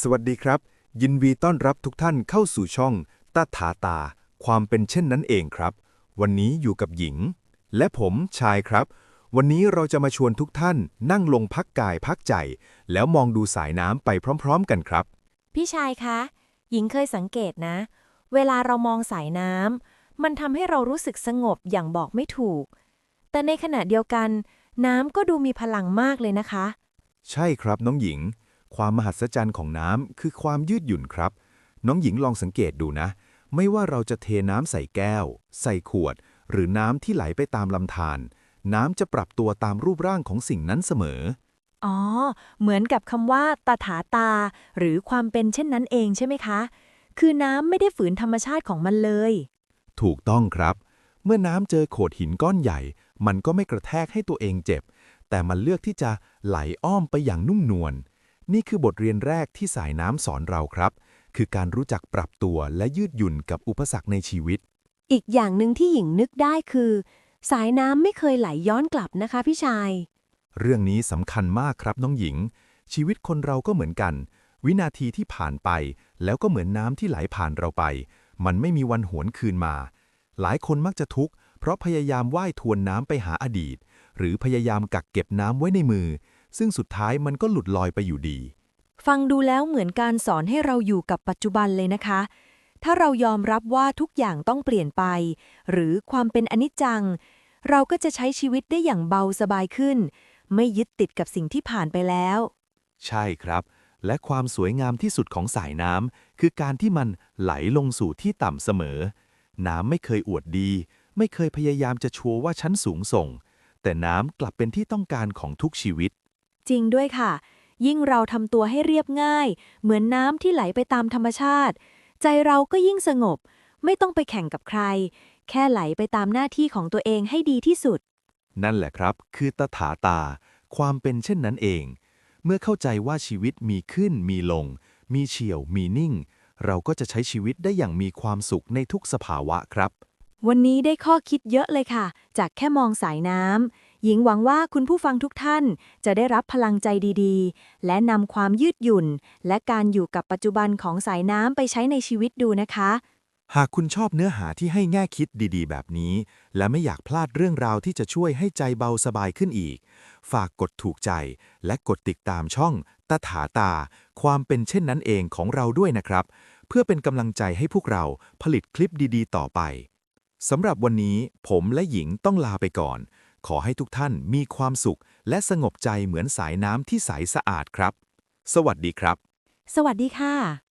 สวัสดีครับ ยินดีต้อนรับทุกท่านเข้าสู่ช่องตาถาตา ความเป็นเช่นนั้นเองครับ วันนี้อยู่กับหญิง และผมชายครับ วันนี้เราจะมาชวนทุกท่านนั่งลงพักกายพักใจ แล้วมองดูสายน้ำไปพร้อมๆกันครับ พี่ชายคะ หญิงเคยสังเกตนะ เวลาเรามองสายน้ำมันทำให้เรารู้สึกสงบอย่างบอกไม่ถูก แต่ในขณะเดียวกัน น้ำก็ดูมีพลังมากเลยนะคะ ใช่ครับน้องหญิง ความมหัศจรรย์ของน้ำคือความยืดหยุ่นครับ น้องหญิงลองสังเกตดูนะ ไม่ว่าเราจะเทน้ำใส่แก้ว ใส่ขวด หรือน้ำที่ไหลไปตามลำธารน้ำจะปรับตัวตามรูปร่างของสิ่งนั้นเสมอ อ๋อ เหมือนกับคำว่าตถาตา หรือความเป็นเช่นนั้นเองใช่ไหมคะ คือน้ำไม่ได้ฝืนธรรมชาติของมันเลย ถูกต้องครับ เมื่อน้ำเจอโขดหินก้อนใหญ่ มันก็ไม่กระแทกให้ตัวเองเจ็บ แต่มันเลือกที่จะไหลอ้อมไปอย่างนุ่มนวล นี่คือบทเรียนแรกที่สายน้ำสอนเราครับ คือการรู้จักปรับตัวและยืดหยุ่นกับอุปสรรคในชีวิต อีกอย่างหนึ่งที่หญิงนึกได้คือ สายน้ำไม่เคยไหลย้อนกลับนะคะพี่ชาย เรื่องนี้สำคัญมากครับน้องหญิง ชีวิตคนเราก็เหมือนกัน วินาทีที่ผ่านไป แล้วก็เหมือนน้ำที่ไหลผ่านเราไป มันไม่มีวันหวนคืนมา หลายคนมักจะทุกข์เพราะพยายามว่ายทวนน้ำไปหาอดีต หรือพยายามกักเก็บน้ำไว้ในมือ ซึ่งสุดท้ายมันก็หลุดลอยไปอยู่ดี ฟังดูแล้วเหมือนการสอนให้เราอยู่กับปัจจุบันเลยนะคะ ถ้าเรายอมรับว่าทุกอย่างต้องเปลี่ยนไป หรือความเป็นอนิจจัง เราก็จะใช้ชีวิตได้อย่างเบาสบายขึ้น ไม่ยึดติดกับสิ่งที่ผ่านไปแล้ว ใช่ครับ และความสวยงามที่สุดของสายน้ำคือการที่มันไหลลงสู่ที่ต่ำเสมอ น้ำไม่เคยอวดดี ไม่เคยพยายามจะโชว์ว่าชั้นสูงส่ง แต่น้ำกลับเป็นที่ต้องการของทุกชีวิต จริงด้วยค่ะ ยิ่งเราทำตัวให้เรียบง่าย เหมือนน้ำที่ไหลไปตามธรรมชาติ ใจเราก็ยิ่งสงบ ไม่ต้องไปแข่งกับใคร แค่ไหลไปตามหน้าที่ของตัวเองให้ดีที่สุด นั่นแหละครับ คือตถาตา ความเป็นเช่นนั้นเอง เมื่อเข้าใจว่าชีวิตมีขึ้นมีลง มีเฉียว มีนิ่ง เราก็จะใช้ชีวิตได้อย่างมีความสุขในทุกสภาวะครับ วันนี้ได้ข้อคิดเยอะเลยค่ะ จากแค่มองสายน้ำ หญิงหวังว่าคุณผู้ฟังทุกท่านจะได้รับพลังใจดีๆ และนำความยืดหยุ่น และการอยู่กับปัจจุบันของสายน้ำไปใช้ในชีวิตดูนะคะ หากคุณชอบเนื้อหาที่ให้แง่คิดดีๆ แบบนี้ และไม่อยากพลาดเรื่องราวที่จะช่วยให้ใจเบาสบายขึ้นอีก ฝากกดถูกใจ และกดติดตามช่องตาถาตา ความเป็นเช่นนั้นเองของเราด้วยนะครับ เพื่อเป็นกำลังใจให้พวกเราผลิตคลิปดีๆ ต่อไปสำหรับวันนี้ผมและหญิงต้องลาไปก่อน ขอให้ทุกท่านมีความสุข และสงบใจเหมือนสายน้ำที่ใสสะอาดครับ สวัสดีครับ สวัสดีค่ะ